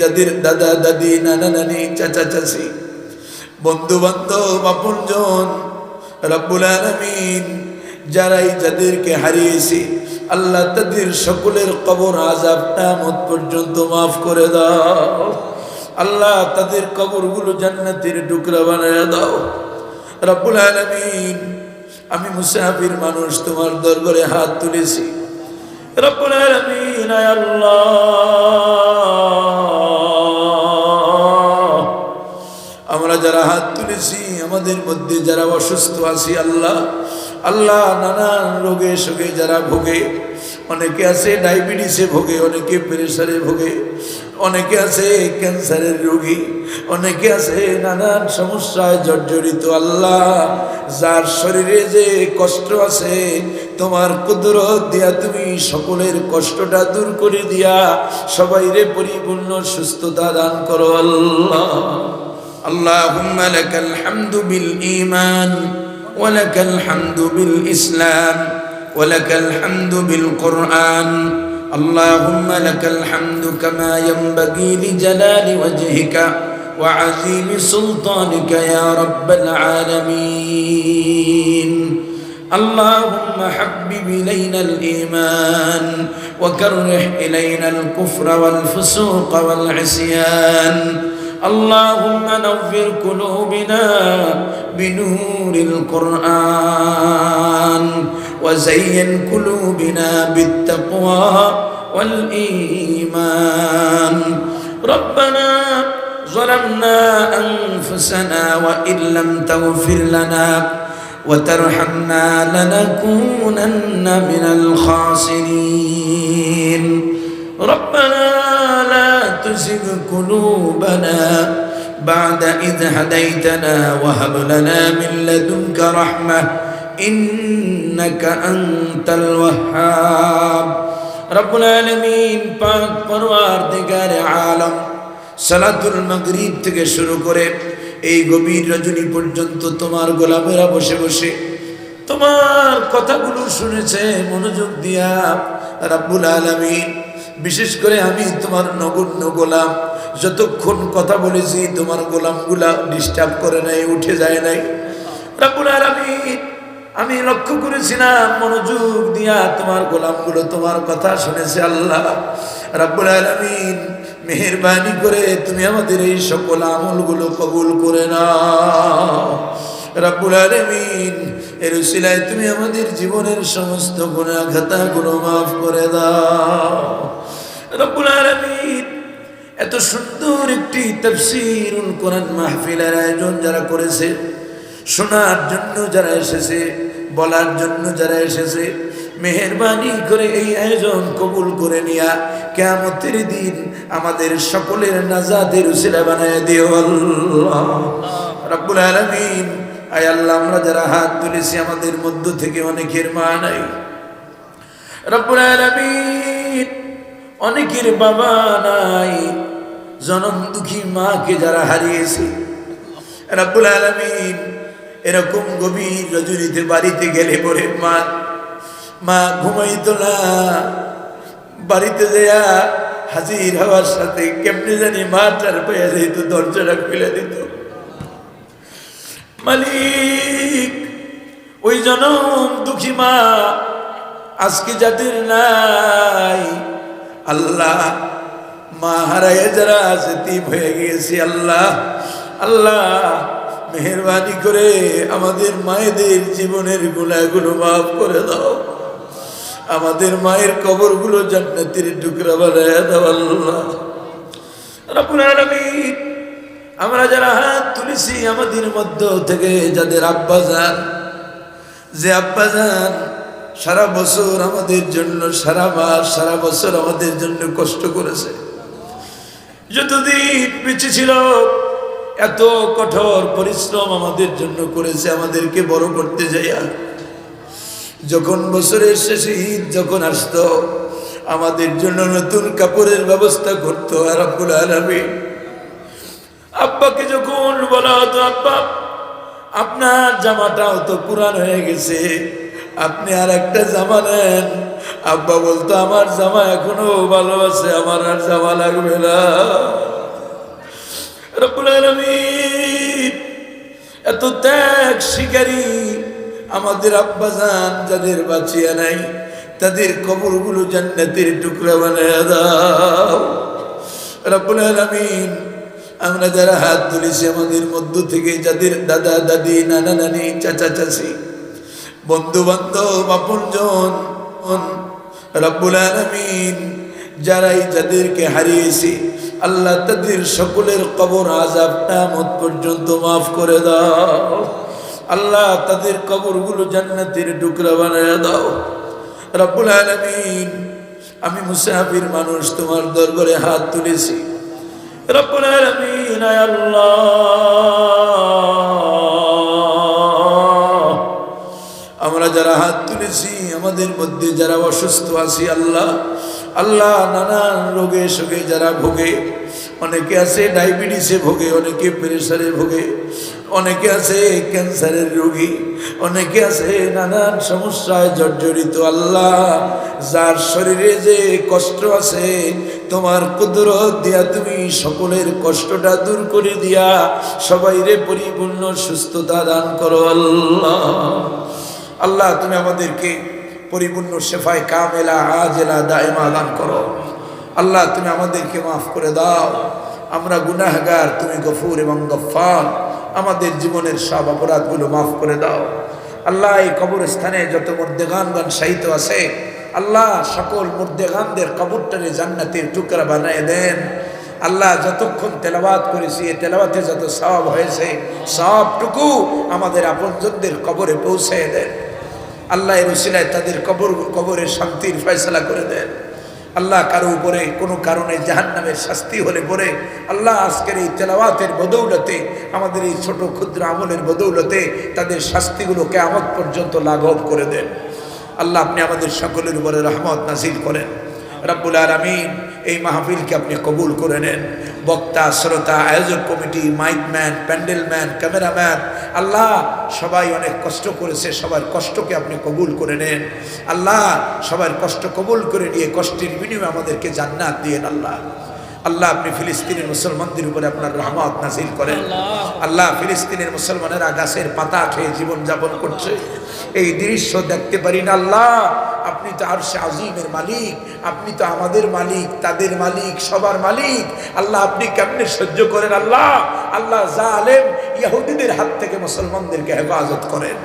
যাদের দাদা দাদি নানা নানি চাচা চাচি, বন্ধু বান্ধব আপনজন, রব্বুল আলমিন, যারাই যাদেরকে হারিয়েছি, আল্লাহ তাদের সকলের কবর আজাব নামত পর্যন্ত মাফ করে দাও। আল্লাহ তাদের কবরগুলো জান্নাতের টুকরা বানায় দাও। রব্বুল আলমিন, আমি মুসাফির মানুষ, তোমার দরবারে হাত তুলেছি। রব্বুল আলমিন আল্লাহ। আমরা যারা হাত তুলেছি, আমাদের মধ্যে যারা অসুস্থ আছি, আল্লাহ আল্লাহ নানান রোগে শোগে যারা ভোগে, অনেকে আছে ডায়াবেটিসে ভোগে, অনেকে প্রেশারে ভোগে, অনেকে আছে ক্যান্সারের রোগী, অনেকে আছে নানান সমস্যায় জর্জরিত, আল্লাহ, যার শরীরে যে কষ্ট আছে, তোমার কুদরত দিয়া তুমি সকলের কষ্টটা দূর করে দিয়া সবাইরে পরিপূর্ণ সুস্থতা দান করো, আল্লাহ। اللهم لك الحمد بالإيمان ولك الحمد بالإسلام ولك الحمد بالقرآن اللهم لك الحمد كما ينبغي لجلال وجهك وعظيم سلطانك يا رب العالمين اللهم حبب إلينا الإيمان وكره إلينا الكفر والفسوق والعصيان اللهم نور قلوبنا بنور القرآن وزين قلوبنا بالتقوى والإيمان. ربنا ظلمنا أنفسنا وإن لم تغفر لنا وترحمنا لنكونن من الخاسرين. ربنا تزغ قلوبنا بعد إذ هديتنا وهب لنا من لدنك رحمة إنك أنت الوهاب رب العالمين পাক পরওয়ারদিগার আলম সালাতুল মাগরিব থেকে শুরু করে এই গভীর রজনী পর্যন্ত তোমার গোলামেরা বসে বসে তোমার কথাগুলো শুনেছে মনোযোগ দিয়া রাব্বুল আলামিন বিশেষ করে আমি তোমার নগণ্য গোলাম। যতক্ষণ কথা বলেছি, তোমার গোলামগুলা ডিস্টার্ব করে নাই, উঠে যায় নাই। আলামিন, আমি লক্ষ্য করেছিলাম, মনোযোগ দিয়া তোমার গোলামগুলো তোমার কথা শুনেছে আল্লাহ। রাব্বুল আলামিন, মেহরবানি করে তুমি আমাদের এই সকল আমলগুলো কবুল করে না রাব্বুল আলামিন এর তুমি আমাদের জীবনের সমস্ত গুনাহ খাতাগুলো মাফ করে দাও। রব্বুল আলামিন, এত সুন্দর একটি তাফসীরুল কোরআন মাহফিলের আয়োজন যারা করেছে, শোনার জন্য যারা এসেছে, বলার জন্য যারা এসেছে, মেহরবানি করে এই আয়োজন কবুল করে নিয়া কেমতের দিন আমাদের সকলের নাজাদের উসিলা বানায় দিও রব্বুল আলামিন আয় আল্লাহ, আমরা যারা হাত তুলেছি আমাদের মধ্য থেকে অনেকের মা নাই। অনেকের বাবা নাই, জনম দুঃখী মাকে যারা হারিয়েছে। রব্বুল আলামিন এরকম গভীর রজনীতে বাড়িতে গেলে পরে মা মা ঘুমাইতো না। বাড়িতে যাইয়া হাজির হওয়ার সাথে কেমনে জানি মা চার পেয়ে যেত দরজাটা খুলে দিত। মালিক, ওই জনম দুঃখী মা আজকে যাদের নাই। আল্লাহ, মা হারাইয়া যারা সেতিম হয়ে গিয়েছে আল্লাহ। আল্লাহ, মেহরবানি করে আমাদের মায়েদের জীবনের গুণাগুলো মাফ করে দাও। আমাদের মায়ের কবরগুলো জান্নাতের টুকরা বানায় দাও আল্লাহ। রব্বুল আলামিন আমরা যারা হাত তুলেছি আমাদের মধ্য থেকে যাদের আব্বা যান যে আব্বা যান সারা বছর আমাদের জন্য, সারা মাস, সারা বছর আমাদের জন্য কষ্ট করেছে। যতদিন বেঁচে ছিল, এত কঠোর পরিশ্রম আমাদের জন্য করেছে, আমাদেরকে বড় করতে যাইয়া। যখন বছরের শেষে ঈদ যখন আসতো, আমাদের জন্য নতুন কাপড়ের ব্যবস্থা করতো আর আব্বুল আলমী আব্বাকে যখন বলা হতো, আব্বা, আপনার জামাটাও তো পুরান হয়ে গেছে, আপনি আর একটা জামা নেন। আব্বা বলতো, আমার জামা এখনও ভালো আছে, আমার আর জামা লাগবে না। এত ত্যাগ শিকারী আমাদের আব্বাজান যাদের বাঁচিয়ে নাই, তাদের কবরগুলো জান্নাতের টুকরা বানিয়ে দাও। রব্বুল আলামিন আমরা যারা হাত তুলেছি আমাদের মধ্য থেকে যাদের দাদা, দাদি, নানা, নানি, চাচা, চাচি বন্ধু বান্ধব আপনজন, রব্বুল আলামিন, যারাই যাদেরকে হারিয়েছি, আল্লাহ তাদের সকলের কবর আজাবটা মত পর্যন্ত মাফ করে দাও। আল্লাহ তাদের কবরগুলো জান্নাতের টুকরা বানায় দাও। রব্বুল আলামিন, আমি মুসাফির মানুষ তোমার দরবারে হাত তুলেছি। রব্বুল আলামিন আল্লাহ। আমরা যারা হাত তুলেছি, আমাদের মধ্যে যারা অসুস্থ আছি, আল্লাহ আল্লাহ নানান রোগে সোগে যারা ভোগে অনেকে আছে ডায়াবেটিসে ভোগে, অনেকে প্রেশারে ভোগে, অনেকে আছে ক্যান্সারের রোগী, অনেকে আছে নানান সমস্যায় জর্জরিত। আল্লাহ, যার শরীরে যে কষ্ট আছে, তোমার কুদরত দিয়া তুমি সকলের কষ্টটা দূর করে দিয়া সবাইরে পরিপূর্ণ সুস্থতা দান করো আল্লাহ। আল্লাহ, তুমি আমাদেরকে পরিপূর্ণ শেফায় কামেলা, আজেলা, দায়মা দান করো। আল্লাহ, তুমি আমাদেরকে মাফ করে দাও। আমরা গুনাহগার, তুমি গফুর এবং গফার আমাদের জীবনের সব অপরাধগুলো মাফ করে দাও। আল্লাহ, এই কবরস্থানে যত মুর্দেগান গান সাহিত্য আছে, আল্লাহ সকল মুর্দেগানদের কবরটারে জান্নাতের টুকরা বানিয়ে দেন। আল্লাহ, যতক্ষণ তেলাবাত করেছি, এই তেলাবাতে যত সব হয়েছে, সবটুকু আমাদের আপনজনদের কবরে পৌঁছে দেন। আল্লাহ এর উসিলায় তাদের কবর, কবরের শান্তির ফয়সলা করে দেন। আল্লাহ কারও উপরে, কোনো কারণে জাহান্নামের শাস্তি হলে পরে আল্লাহ আজকের এই তেলাওয়াতের বদৌলতে, আমাদের এই ছোট ক্ষুদ্র আমলের বদৌলতে তাদের শাস্তিগুলোকে আমদ পর্যন্ত লাঘব করে দেন। আল্লাহ আপনি আমাদের সকলের উপরে রহমত নাসিল করেন। রব্বুল আলমিন এই মাহফিলকে আপনি কবুল করে নেন। বক্তা, শ্রোতা, আয়োজক কমিটি মাইকম্যান প্যান্ডেলম্যান ক্যামেরাম্যান, আল্লাহ সবাই অনেক কষ্ট করেছে, সবার কষ্টকে আপনি কবুল করে নেন। আল্লাহ সবার কষ্ট কবুল করে নিয়ে কষ্টের বিনিময়ে আমাদেরকে জান্নাত দিয়ে আল্লাহ। আল্লাহ আপনি ফিলিস্তিনের মুসলমানদের উপরে আপনার রহমত নাজিল করেন। আল্লাহ ফিলিস্তিনের মুসলমানেরা গাছের পাতা খেয়ে জীবনযাপন করছে। এই দৃশ্য দেখতে পারি না আল্লাহ। আপনি তো আর সে আজিমের মালিক, আপনি তো আমাদের মালিক, তাদের মালিক, সবার মালিক। আল্লাহ, আপনি কেমনে সহ্য করেন আল্লাহ? আল্লাহ জালেম ইয়াহুদিদের হাত থেকে মুসলমানদেরকে হেফাজত করেন।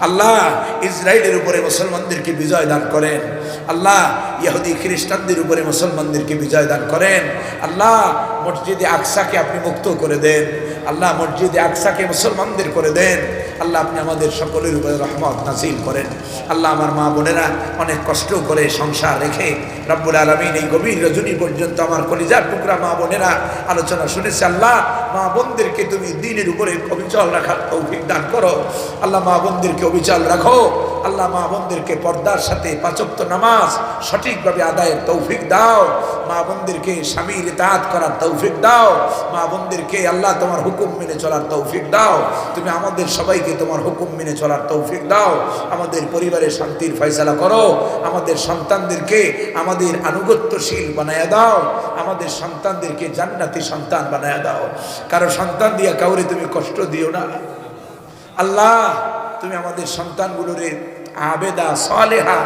আল্লাহ, ইসরায়েলের উপরে মুসলমানদেরকে বিজয় দান করেন। আল্লাহ, ইহুদি খ্রিস্টানদের উপরে মুসলমানদেরকে বিজয় দান করেন। আল্লাহ, মসজিদে আকসাকে আপনি মুক্ত করে দেন। আল্লাহ মসজিদে আকসাকে মুসলমানদের করে দেন। আল্লাহ আপনি আমাদের সকলের উপরে রহমত নাজিল করেন। আল্লাহ আমার মা বোনেরা অনেক কষ্ট করে সংসার রেখে রব্বুল আলমিন এই গভীর রজনী পর্যন্ত আমার কলিজার টুকরা মা বোনেরা আলোচনা শুনেছে। আল্লাহ, মা বোনদেরকে তুমি দিনের উপরে অবিচল রাখার দান করো। আল্লাহ মা বোনদেরকে অবিচল রাখো। আল্লাহ মা বোনদেরকে পর্দার সাথে পাচক্ত নামাজ সঠিকভাবে আদায়ের তৌফিক দাও। মা বোনদেরকে স্বামীর তাঁত করার তৌফিক দাও। মা বোনদেরকে আল্লাহ তোমার হুকুম মেনে চলার তৌফিক দাও। তুমি আমাদের সবাইকে তোমার হুকুম মেনে চলার তৌফিক দাও। আমাদের পরিবারের শান্তির ফয়সালা করো। আমাদের সন্তানদেরকে আমাদের আনুগত্যশীল বানায় দাও। আমাদের সন্তানদেরকে জান্নাতি সন্তান বানায় দাও। কারও সন্তান দিয়া কাউরে তুমি কষ্ট দিও না। আল্লাহ, তুমি আমাদের সন্তানগুলোরে আবেদা, সালেহা,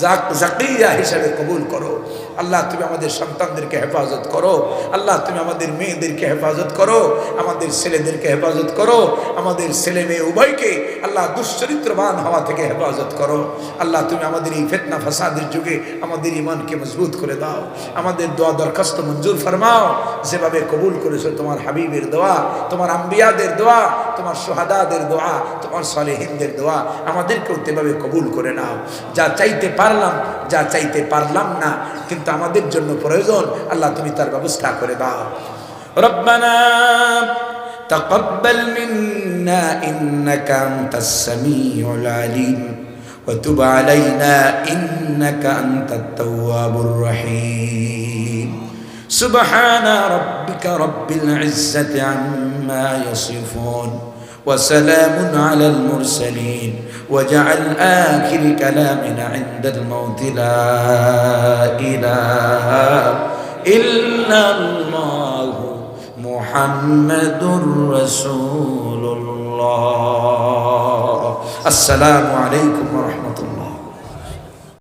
জাক, জাকিয়া হিসাবে কবুল করো। আল্লাহ, তুমি আমাদের সন্তানদেরকে হেফাজত করো। আল্লাহ, তুমি আমাদের মেয়েদেরকে হেফাজত করো। আমাদের ছেলেদেরকে হেফাজত করো। আমাদের ছেলে মেয়ে উভয়কে আল্লাহ দুশ্চরিত্রবান হওয়া থেকে হেফাজত করো। আল্লাহ, তুমি আমাদের এই ফেতনা ফাসাদের যুগে আমাদের ইমানকে মজবুত করে দাও। আমাদের দোয়া দরখাস্ত মঞ্জুর ফরমাও। যেভাবে কবুল করেছো তোমার হাবিবের দোয়া তোমার আম্বিয়াদের দোয়া তোমার সোহাদাদের দোয়া তোমার সলেহিনদের দোয়া আমাদেরকেও তেভাবে কবুল করে নাও যা চাইতে পারলাম যা চাইতে পারলাম না কিন্তু আমাদের জন্য প্রয়োজন আল্লাহ তুমি তার ব্যবস্থা করে দাও রব্বানা تقبل منا إنك أنت السميع العليم وتب علينا إنك أنت التواب الرحيم سبحان ربك رب العزة عما يصفون وسلام على المرسلين وجعل آخر كلامنا عند الموت لا إله إلا الله محمد رسول الله. السلام عليكم ورحمة